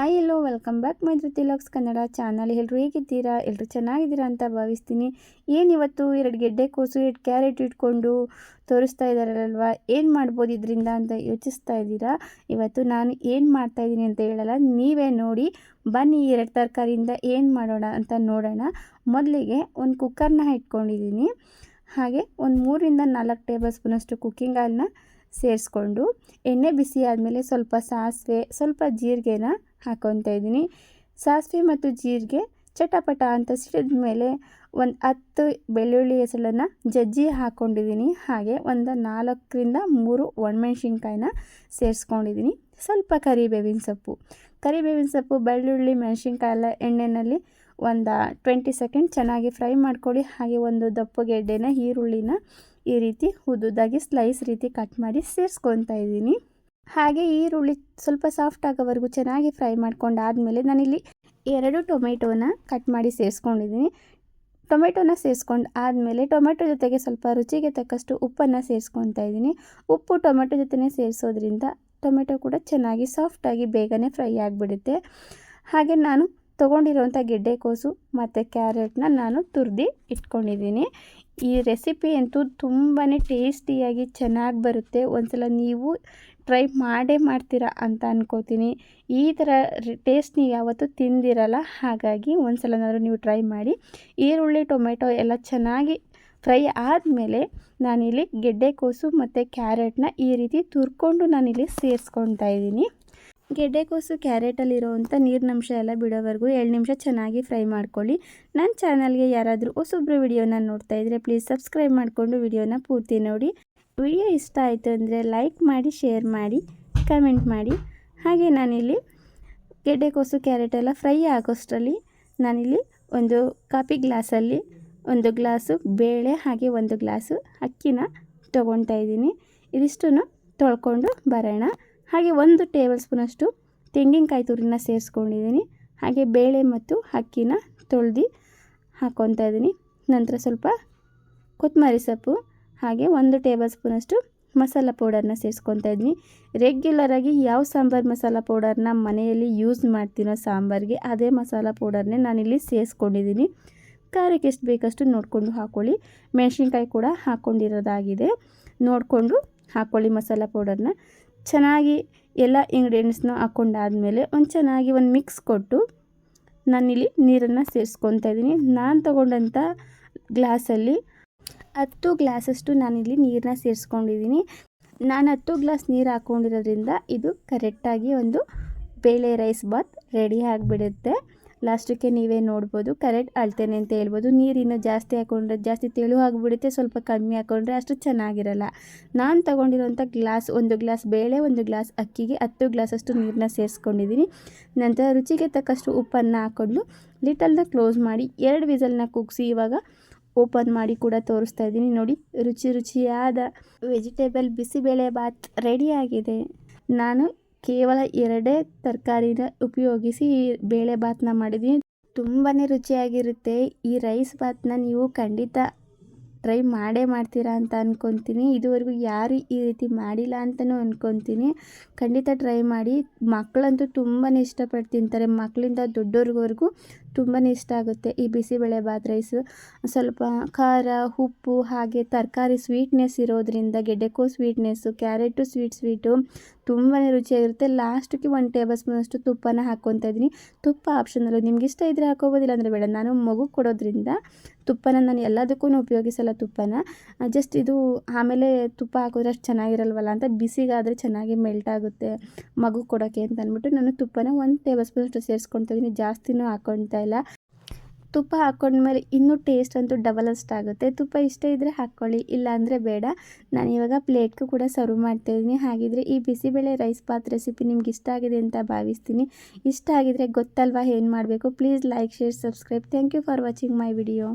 Hi hello welcome back my Dhruti locks Kannada channel ಎಲ್ಲರೂ ಹೇಗಿದ್ದೀರಾ? ಎಲ್ಲರೂ ಚೆನ್ನಾಗಿದ್ದೀರಾ ಅಂತ ಭಾವಿಸ್ತೀನಿ. ಏನಿವತ್ತು ಎರಡು ಗೆಡ್ಡೆ ಕೋಸು ಎರಡು ಕ್ಯಾರೆಟ್ ಇಟ್ಕೊಂಡು ತೋರಿಸ್ತಾ ಇದ್ದಾರಲ್ವಾ ಏನು ಮಾಡ್ಬೋದು ಇದರಿಂದ ಅಂತ ಯೋಚಿಸ್ತಾ ಇದ್ದೀರಾ? ಇವತ್ತು ನಾನು ಏನು ಮಾಡ್ತಾಯಿದ್ದೀನಿ ಅಂತ ಹೇಳಲ್ಲ, ನೀವೇ ನೋಡಿ. ಬನ್ನಿ ಎರಡು ತರಕಾರಿಯಿಂದ ಏನು ಮಾಡೋಣ ಅಂತ ನೋಡೋಣ. ಮೊದಲಿಗೆ ಒಂದು ಕುಕ್ಕರ್ನ ಇಟ್ಕೊಂಡಿದ್ದೀನಿ. ಹಾಗೆ ಒಂದು ಮೂರಿಂದ ನಾಲ್ಕು ಟೇಬಲ್ ಸ್ಪೂನಷ್ಟು ಕುಕ್ಕಿಂಗ್ ಆಯಿಲ್ನ ಸೇರಿಸ್ಕೊಂಡು, ಎಣ್ಣೆ ಬಿಸಿ ಆದಮೇಲೆ ಸ್ವಲ್ಪ ಸಾಸಿವೆ, ಸ್ವಲ್ಪ ಜೀರಿಗೆನ ಹಾಕ್ಕೊತಾ ಇದ್ದೀನಿ. ಸಾಸಿವೆ ಮತ್ತು ಜೀರಿಗೆ ಚಟಪಟ ಅಂತ ಸಿಡಿದ ಮೇಲೆ ಒಂದು ಹತ್ತು ಬೆಳ್ಳುಳ್ಳಿ ಹೆಸಳನ್ನು ಜಜ್ಜಿ ಹಾಕ್ಕೊಂಡಿದ್ದೀನಿ ಹಾಗೆ ಒಂದು ನಾಲ್ಕರಿಂದ ಮೂರು ಒಣಮೆಣ್ಸಿನ್ಕಾಯಿನ ಸೇರಿಸ್ಕೊಂಡಿದ್ದೀನಿ. ಸ್ವಲ್ಪ ಕರಿಬೇವಿನ ಸೊಪ್ಪು. ಕರಿಬೇವಿನ ಸೊಪ್ಪು, ಬೆಳ್ಳುಳ್ಳಿ, ಮೆಣಸಿನ್ಕಾಯಿ ಎಲ್ಲ ಎಣ್ಣೆಯಲ್ಲಿ ಒಂದು ಟ್ವೆಂಟಿ ಸೆಕೆಂಡ್ ಚೆನ್ನಾಗಿ ಫ್ರೈ ಮಾಡ್ಕೊಳ್ಳಿ ಹಾಗೆ ಒಂದು ದಪ್ಪಗೆಡ್ಡೆನ ಈರುಳ್ಳಿನ ಈ ರೀತಿ ಉದ್ದುದಾಗಿ ಸ್ಲೈಸ್ ರೀತಿ ಕಟ್ ಮಾಡಿ ಸೇರಿಸ್ಕೊತಾ ಇದ್ದೀನಿ. ಹಾಗೆ ಈರುಳ್ಳಿ ಸ್ವಲ್ಪ ಸಾಫ್ಟ್ ಆಗೋವರೆಗೂ ಚೆನ್ನಾಗಿ ಫ್ರೈ ಮಾಡ್ಕೊಂಡಾದಮೇಲೆ ನಾನಿಲ್ಲಿ ಎರಡು ಟೊಮೆಟೋನ ಕಟ್ ಮಾಡಿ ಸೇರಿಸ್ಕೊಂಡಿದ್ದೀನಿ. ಟೊಮೆಟೊನ ಸೇರಿಸ್ಕೊಂಡು ಆದಮೇಲೆ ಟೊಮೆಟೊ ಜೊತೆಗೆ ಸ್ವಲ್ಪ ರುಚಿಗೆ ತಕ್ಕಷ್ಟು ಉಪ್ಪನ್ನು ಸೇರಿಸ್ಕೊತಾ ಇದ್ದೀನಿ. ಉಪ್ಪು ಟೊಮೆಟೊ ಜೊತೆನೇ ಸೇರಿಸೋದ್ರಿಂದ ಟೊಮೆಟೊ ಕೂಡ ಚೆನ್ನಾಗಿ ಸಾಫ್ಟಾಗಿ ಬೇಗನೆ ಫ್ರೈ ಆಗಿಬಿಡುತ್ತೆ. ಹಾಗೆ ನಾನು ತೊಗೊಂಡಿರೋಂಥ ಗೆಡ್ಡೆಕೋಸು ಮತ್ತು ಕ್ಯಾರೆಟ್ನ ನಾನು ತುರಿದು ಇಟ್ಕೊಂಡಿದ್ದೀನಿ. ಈ ರೆಸಿಪಿ ಅಂತೂ ತುಂಬಾ ಟೇಸ್ಟಿಯಾಗಿ ಚೆನ್ನಾಗಿ ಬರುತ್ತೆ. ಒಂದ್ಸಲ ನೀವು ಟ್ರೈ ಮಾಡೇ ಮಾಡ್ತೀರಾ ಅಂತ ಅನ್ಕೋತೀನಿ. ಈ ಥರ ಟೇಸ್ಟ್ ನೀವು ಯಾವತ್ತೂ ತಿಂದಿರಲ್ಲ, ಹಾಗಾಗಿ ಒಂದು ಸಲನಾದರೂ ನೀವು ಟ್ರೈ ಮಾಡಿ. ಈರುಳ್ಳಿ, ಟೊಮೆಟೊ ಎಲ್ಲ ಚೆನ್ನಾಗಿ ಫ್ರೈ ಆದಮೇಲೆ ನಾನಿಲ್ಲಿ ಗೆಡ್ಡೆಕೋಸು ಮತ್ತು ಕ್ಯಾರೆಟ್ನ ಈ ರೀತಿ ತುರ್ಕೊಂಡು ನಾನಿಲ್ಲಿ ಸೇರಿಸ್ಕೊತಾ ಇದ್ದೀನಿ. ಗೆಡ್ಡೆಕೋಸು ಕ್ಯಾರೆಟಲ್ಲಿರೋವಂಥ ನೀರಿನಂಶ ಎಲ್ಲ ಬಿಡೋವರೆಗೂ ಎರಡು ನಿಮಿಷ ಚೆನ್ನಾಗಿ ಫ್ರೈ ಮಾಡ್ಕೊಳ್ಳಿ. ನನ್ನ ಚಾನಲ್ಗೆ ಯಾರಾದರೂ ಹೊಸೊಬ್ಬರು ವಿಡಿಯೋನ ನೋಡ್ತಾ ಇದ್ದರೆ ಪ್ಲೀಸ್ ಸಬ್ಸ್ಕ್ರೈಬ್ ಮಾಡಿಕೊಂಡು ವಿಡಿಯೋನ ಪೂರ್ತಿ ನೋಡಿ. ವಿಡಿಯೋ ಇಷ್ಟ ಆಯಿತು ಅಂದರೆ ಲೈಕ್ ಮಾಡಿ, ಶೇರ್ ಮಾಡಿ, ಕಮೆಂಟ್ ಮಾಡಿ. ಹಾಗೆ ನಾನಿಲ್ಲಿ ಗೆಡ್ಡೆಕೋಸು ಕ್ಯಾರೆಟ್ ಎಲ್ಲ ಫ್ರೈ ಆಗೋಷ್ಟರಲ್ಲಿ ನಾನಿಲ್ಲಿ ಒಂದು ಕಾಫಿ ಗ್ಲಾಸಲ್ಲಿ ಒಂದು ಗ್ಲಾಸು ಬೇಳೆ ಹಾಗೆ ಒಂದು ಗ್ಲಾಸು ಅಕ್ಕಿನ ತೊಗೊತಾ ಇದ್ದೀನಿ. ಇದಿಷ್ಟನ್ನು ತೊಳ್ಕೊಂಡು ಬರೋಣ. ಹಾಗೆ ಒಂದು ಟೇಬಲ್ ಸ್ಪೂನಷ್ಟು ತೆಂಗಿನಕಾಯಿ ತುರಿನ ಸೇರಿಸ್ಕೊಂಡಿದ್ದೀನಿ. ಹಾಗೆ ಬೇಳೆ ಮತ್ತು ಅಕ್ಕಿನ ತೊಳೆದು ಹಾಕ್ಕೊತಾ ಇದ್ದೀನಿ. ನಂತರ ಸ್ವಲ್ಪ ಕೊತ್ತಂಬರಿ ಸೊಪ್ಪು, ಹಾಗೆ ಒಂದು ಟೇಬಲ್ ಸ್ಪೂನಷ್ಟು ಮಸಾಲ ಪೌಡರ್ನ ಸೇರಿಸ್ಕೊತಾ ಇದ್ದೀನಿ. ರೆಗ್ಯುಲರಾಗಿ ಯಾವ ಸಾಂಬಾರು ಮಸಾಲ ಪೌಡರ್ನ ಮನೆಯಲ್ಲಿ ಯೂಸ್ ಮಾಡ್ತೀನೋ ಸಾಂಬಾರಿಗೆ ಅದೇ ಮಸಾಲ ಪೌಡರ್ನೇ ನಾನಿಲ್ಲಿ ಸೇರಿಸ್ಕೊಂಡಿದ್ದೀನಿ. ಖಾರಕ್ಕೆ ಎಷ್ಟು ಬೇಕಷ್ಟು ನೋಡಿಕೊಂಡು ಹಾಕ್ಕೊಳ್ಳಿ ಮೆಣಸಿನ್ಕಾಯಿ ಕೂಡ ಹಾಕ್ಕೊಂಡಿರೋದಾಗಿದೆ ನೋಡಿಕೊಂಡು ಹಾಕ್ಕೊಳ್ಳಿ ಮಸಾಲ ಪೌಡರ್ನ. ಚೆನ್ನಾಗಿ ಎಲ್ಲ ಇಂಗ್ರೀಡಿಯೆಂಟ್ಸ್ನ ಹಾಕ್ಕೊಂಡಾದಮೇಲೆ ಒಂದು ಚೆನ್ನಾಗಿ ಒಂದು ಮಿಕ್ಸ್ ಕೊಟ್ಟು ನಾನಿಲ್ಲಿ ನೀರನ್ನು ಸೇರಿಸ್ಕೊತಾ ಇದ್ದೀನಿ. ನಾನು ತೊಗೊಂಡಂಥ ಗ್ಲಾಸಲ್ಲಿ ಹತ್ತು ಗ್ಲಾಸಷ್ಟು ನಾನಿಲ್ಲಿ ನೀರನ್ನ ಸೇರಿಸ್ಕೊಂಡಿದ್ದೀನಿ. ನಾನು ಹತ್ತು ಗ್ಲಾಸ್ ನೀರು ಹಾಕ್ಕೊಂಡಿರೋದ್ರಿಂದ ಇದು ಕರೆಕ್ಟಾಗಿ ಒಂದು ಬೇಳೆ ರೈಸ್ ಬಾತ್ ರೆಡಿ ಆಗಿಬಿಡುತ್ತೆ. ಲಾಸ್ಟಕ್ಕೆ ನೀವೇ ನೋಡ್ಬೋದು, ಕರೆಕ್ಟ್ ಅಳ್ತೇನೆ ಅಂತ ಹೇಳ್ಬೋದು. ನೀರಿನ್ನು ಜಾಸ್ತಿ ಹಾಕ್ಕೊಂಡ್ರೆ ಜಾಸ್ತಿ ತೆಳು ಆಗಿಬಿಡುತ್ತೆ, ಸ್ವಲ್ಪ ಕಮ್ಮಿ ಹಾಕ್ಕೊಂಡ್ರೆ ಅಷ್ಟು ಚೆನ್ನಾಗಿರಲ್ಲ. ನಾನು ತೊಗೊಂಡಿರೋಂಥ ಗ್ಲಾಸ್, ಒಂದು ಗ್ಲಾಸ್ ಬೇಳೆ, ಒಂದು ಗ್ಲಾಸ್ ಅಕ್ಕಿಗೆ ಹತ್ತು ಗ್ಲಾಸಷ್ಟು ನೀರನ್ನ ಸೇರಿಸ್ಕೊಂಡಿದ್ದೀನಿ. ನಂತರ ರುಚಿಗೆ ತಕ್ಕಷ್ಟು ಉಪ್ಪನ್ನು ಹಾಕ್ಕೊಂಡು ಲಿಟಲ್ನ ಕ್ಲೋಸ್ ಮಾಡಿ ಎರಡು ವಿಸಲ್ನ ಕುಗ್ಸಿ ಇವಾಗ ಓಪನ್ ಮಾಡಿ ಕೂಡ ತೋರಿಸ್ತಾ ಇದ್ದೀನಿ. ನೋಡಿ, ರುಚಿ ರುಚಿಯಾದ ವೆಜಿಟೇಬಲ್ ಬಿಸಿಬೇಳೆ ಬಾತ್ ರೆಡಿಯಾಗಿದೆ ನಾನು ಕೇವಲ ಎರಡೇ ತರಕಾರಿನ ಉಪಯೋಗಿಸಿ ಬೇಳೆ ಭಾತನ್ನ ಮಾಡಿದ್ದೀನಿ ತುಂಬಾ ರುಚಿಯಾಗಿರುತ್ತೆ. ಈ ರೈಸ್ ಭಾತನ್ನ ನೀವು ಖಂಡಿತ ಟ್ರೈ ಮಾಡೇ ಮಾಡ್ತೀರಾ ಅಂತ ಅಂದ್ಕೊತೀನಿ ಇದುವರೆಗೂ ಯಾರು ಈ ರೀತಿ ಮಾಡಿಲ್ಲ ಅಂತಲೂ ಅಂದ್ಕೊತೀನಿ ಖಂಡಿತ ಟ್ರೈ ಮಾಡಿ. ಮಕ್ಕಳಂತೂ ತುಂಬಾ ಇಷ್ಟಪಟ್ಟು ತಿಂತಾರೆ. ಮಕ್ಕಳಿಂದ ದೊಡ್ಡವ್ರಿಗವರೆಗೂ ತುಂಬಾ ಇಷ್ಟ ಆಗುತ್ತೆ. ಈ ಬಿಸಿಬೇಳೆ ಬಾತ್ ರೈಸು. ಸ್ವಲ್ಪ ಖಾರ, ಉಪ್ಪು, ಹಾಗೆ ತರಕಾರಿ ಸ್ವೀಟ್ನೆಸ್ ಇರೋದ್ರಿಂದ, ಗೆಡ್ಡೆಕೋ ಸ್ವೀಟ್ನೆಸ್ಸು ಕ್ಯಾರೆಟು ಸ್ವೀಟ್ ಸ್ವೀಟು ತುಂಬಾ ರುಚಿಯಾಗಿರುತ್ತೆ. ಲಾಸ್ಟಿಗೆ ಒಂದು ಟೇಬಲ್ ಸ್ಪೂನಷ್ಟು ತುಪ್ಪನ ಹಾಕ್ಕೊತಾ ಇದ್ದೀನಿ. ತುಪ್ಪ ಆಪ್ಷನಲ್ಲು ನಿಮ್ಗೆ ಇಷ್ಟ ಇದ್ದರೆ ಹಾಕೋಬೋದಿಲ್ಲ ಅಂದರೆ ಬೇಡ. ನಾನು ಮಗು ಕೊಡೋದ್ರಿಂದ ತುಪ್ಪನ ನಾನು ಎಲ್ಲದಕ್ಕೂ ಉಪಯೋಗಿಸಲ್ಲ ತುಪ್ಪನ. ಜಸ್ಟ್ ಇದು ಆಮೇಲೆ ತುಪ್ಪ ಹಾಕಿದ್ರೆ ಅಷ್ಟು ಚೆನ್ನಾಗಿರಲ್ವಲ್ಲ ಅಂತ ಬಿಸಿಗಾದರೆ ಚೆನ್ನಾಗಿ ಮೆಲ್ಟ್ ಆಗುತ್ತೆ ಮಗು ಕೊಡೋಕ್ಕೆ ಅಂತ ಅಂದ್ಬಿಟ್ಟು ನಾನು ತುಪ್ಪನ ಒಂದು ಟೇಬಲ್ ಸ್ಪೂನಷ್ಟು ಸೇರಿಸ್ಕೊತಾ ಇದ್ದೀನಿ. ಜಾಸ್ತಿನೂ ಹಾಕ್ಕೊಳ್ತಾ ಇಲ್ಲ. ತುಪ್ಪ ಹಾಕ್ಕೊಂಡ್ಮೇಲೆ ಇನ್ನೂ ಟೇಸ್ಟ್ ಅಂತೂ ಡಬಲ್ ಅಷ್ಟಾಗುತ್ತೆ ತುಪ್ಪ ಇಷ್ಟ ಇದ್ದರೆ ಹಾಕ್ಕೊಳ್ಳಿ ಇಲ್ಲ ಅಂದರೆ ಬೇಡ. ನಾನು ಇವಾಗ ಪ್ಲೇಟ್ಗೂ ಕೂಡ ಸರ್ವ್ ಮಾಡ್ತಾಯಿದ್ದೀನಿ ಹಾಗಿದ್ರೆ ಈ ಬಿಸಿಬೇಳೆ ರೈಸ್ ಬಾತ್ ರೆಸಿಪಿ ನಿಮ್ಗೆ ಇಷ್ಟ ಆಗಿದೆ ಅಂತ ಭಾವಿಸ್ತೀನಿ. ಇಷ್ಟ ಆಗಿದ್ರೆ ಗೊತ್ತಲ್ವಾ ಏನು ಮಾಡಬೇಕು? Please like share subscribe thank you for watching my video